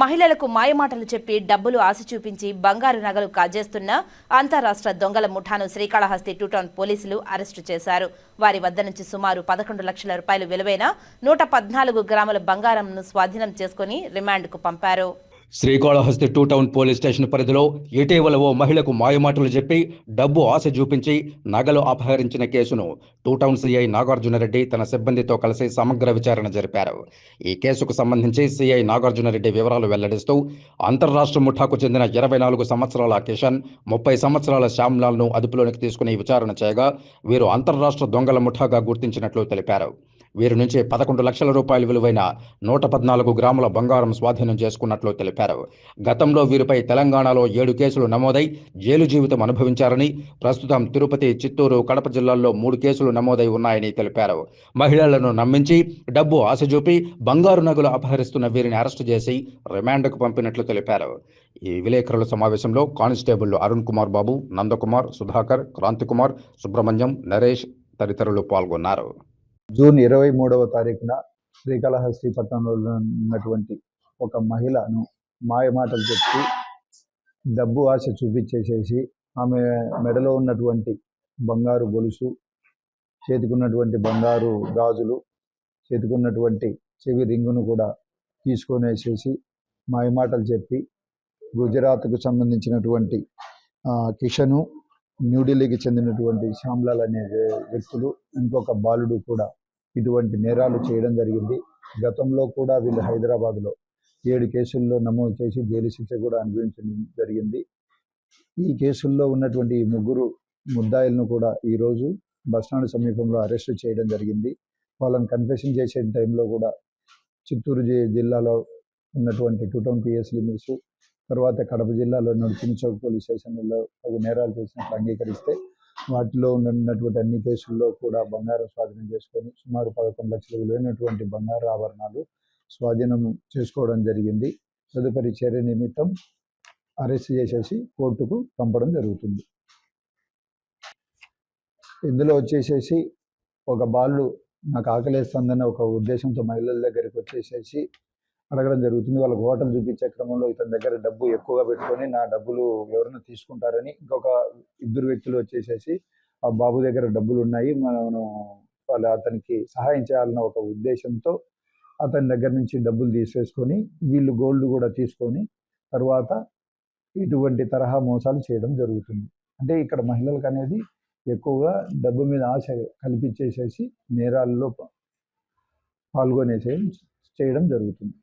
మహిళలకు మాయమాటలు చెప్పి డబ్బులు ఆశ చూపించి బంగారు నగలు కాజేస్తున్న అంతరాష్ట్ర దొంగల ముఠాను శ్రీకాళహస్తి టూటౌన్ పోలీసులు అరెస్టు చేశారు. వారి వద్ద నుంచి సుమారు పదకొండు లక్షల రూపాయలు విలువైన నూట పద్నాలుగు గ్రాముల బంగారంను స్వాధీనం చేసుకుని రిమాండ్కు పంపారు. Srikalahasti two town police station పరిధిలో ఇటీవల ఓ మహిళకు మాయమాటలు చెప్పి డబ్బు ఆశ చూపించి నగలు అపహరించిన కేసును టూ టౌన్ సిఐ నాగార్జునరెడ్డి తన సిబ్బందితో కలిసి సమగ్ర విచారణ జరిపారు. ఈ కేసుకు సంబంధించి సిఐ నాగార్జునరెడ్డి వివరాలు వెల్లడిస్తూ అంతర్రాష్ట్ర ముఠాకు చెందిన ఇరవై నాలుగు సంవత్సరాల కిషన్ ముప్పై సంవత్సరాల శ్యామ్లాల్ను అదుపులోనికి తీసుకుని విచారణ చేయగా వీరు అంతర్రాష్ట్ర దొంగల ముఠాగా గుర్తించినట్లు తెలిపారు. వీరి నుంచి పదకొండు లక్షల రూపాయల విలువైన నూట పద్నాలుగు గ్రాముల బంగారం స్వాధీనం చేసుకున్నట్లు తెలిపారు. గతంలో వీరిపై తెలంగాణలో ఏడు కేసులు నమోదై జైలు జీవితం అనుభవించారని ప్రస్తుతం తిరుపతి చిత్తూరు కడప జిల్లాల్లో మూడు కేసులు నమోదై ఉన్నాయని తెలిపారు. మహిళలను నమ్మించి డబ్బు ఆశ చూపి బంగారు నగలు అపహరిస్తున్న వీరిని అరెస్టు చేసి రిమాండ్కు పంపినట్లు తెలిపారు. ఈ విలేకరుల సమావేశంలో కానిస్టేబుల్ అరుణ్ కుమార్ బాబు నందకుమార్ సుధాకర్ క్రాంతికుమార్ సుబ్రహ్మణ్యం నరేష్ తదితరులు పాల్గొన్నారు. జూన్ ఇరవై మూడవ తారీఖున శ్రీకాళహస్తి పట్టణంలో ఉన్నటువంటి ఒక మహిళను మాయమాటలు చెప్పి డబ్బు ఆశ చూపించేసేసి ఆమె మెడలో ఉన్నటువంటి బంగారు గొలుసు చేతికున్నటువంటి బంగారు గాజులు చేతికున్నటువంటి చెవి రింగును కూడా తీసుకొనేసేసి మాయమాటలు చెప్పి గుజరాత్కు సంబంధించినటువంటి కిషను న్యూఢిల్లీకి చెందినటువంటి శ్యామ్లాల్ అనే వ్యక్తులు ఇంకొక బాలుడు కూడా ఇటువంటి నేరాలు చేయడం జరిగింది. గతంలో కూడా వీళ్ళు హైదరాబాద్లో ఏడు కేసుల్లో నమోదు చేసి జైలు శిక్ష కూడా అనుభవించడం జరిగింది. ఈ కేసుల్లో ఉన్నటువంటి ఈ ముగ్గురు ముద్దాయిలను కూడా ఈరోజు బస్టాండ్ సమీపంలో అరెస్ట్ చేయడం జరిగింది. వాళ్ళని కన్ఫెషన్ చేసే టైంలో కూడా చిత్తూరు జిల్లాలో ఉన్నటువంటి టూ టౌన్ పిఎస్ లిమిట్స్ తర్వాత కడప జిల్లాలో నడుచుని చౌక్ పోలీస్ స్టేషన్లో నేరాలు చేసినట్లు అంగీకరిస్తే వాటిలో ఉన్నటువంటి అన్ని కేసుల్లో కూడా బంగారం స్వాధీనం చేసుకొని సుమారు పదకొండు లక్షల విలువైనటువంటి బంగారు ఆభరణాలు స్వాధీనం చేసుకోవడం జరిగింది. తదుపరి చర్య నిమిత్తం అరెస్ట్ చేసేసి కోర్టుకు పంపడం జరుగుతుంది. ఇందులో వచ్చేసేసి ఒక బాలు నాకు ఆకలేస్తుందన్న ఒక ఉద్దేశంతో మహిళల దగ్గరికి వచ్చేసేసి అడగడం జరుగుతుంది. వాళ్ళకి హోటల్ చూపించే క్రమంలో ఇతని దగ్గర డబ్బు ఎక్కువగా పెట్టుకొని నా డబ్బులు ఎవరైనా తీసుకుంటారని ఇంకొక ఇద్దరు వ్యక్తులు వచ్చేసేసి ఆ బాబు దగ్గర డబ్బులు ఉన్నాయి మనం వాళ్ళు అతనికి సహాయం చేయాలన్న ఒక ఉద్దేశంతో అతని దగ్గర నుంచి డబ్బులు తీసేసుకొని వీళ్ళు గోల్డ్ కూడా తీసుకొని తర్వాత ఇటువంటి తరహా మోసాలు చేయడం జరుగుతుంది. అంటే ఇక్కడ మహిళలకు అనేది ఎక్కువగా డబ్బు మీద ఆశ కల్పించేసేసి నేరాల్లో పాల్గొనే చేయడం జరుగుతుంది.